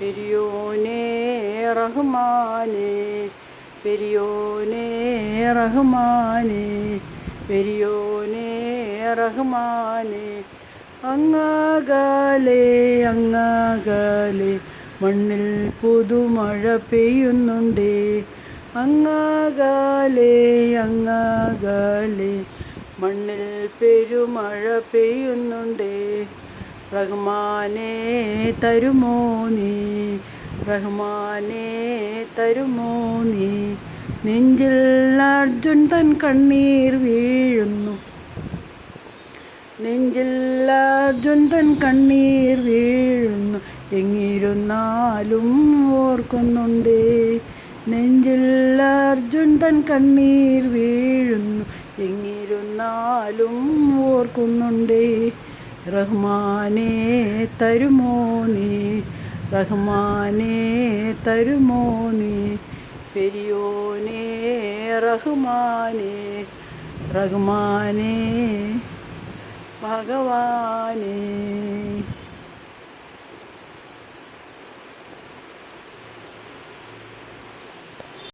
പെരിയോനേ റഹ്മാനേ പെരിയോനേ റഹ്മാനേ പെരിയോനേ റഹ്മാനേ. അങ്ങകലെ അങ്ങകലെ മണ്ണിൽ പുതുമഴ പെയ്യുന്നുണ്ടേ. അങ്ങകലെ അങ്ങകലെ മണ്ണിൽ പെരുമഴ പെയ്യുന്നുണ്ടേ. റഹ്മാനേ തരുമോ നീ? റഹ്മാനേ തരുമോ നീ? നെഞ്ചിൽ അർജുൻ തൻ കണ്ണീർ വീഴുന്നു. നെഞ്ചിൽ അർജുൻ തൻ കണ്ണീർ വീഴുന്നു. എങ്ങിരുന്നാലും ഓർക്കുന്നുണ്ടേ. നെഞ്ചിൽ അർജുൻ തൻ കണ്ണീർ വീഴുന്നു. എങ്ങിരുന്നാലും ഓർക്കുന്നുണ്ടേ. റഹ്മാനേ തരുമോ നീ? റഹ്മാനേ തരുമോ നീ? പെരിയോനേ റഹ്മാനേ റഹ്മാനേ ഭഗവാനേ.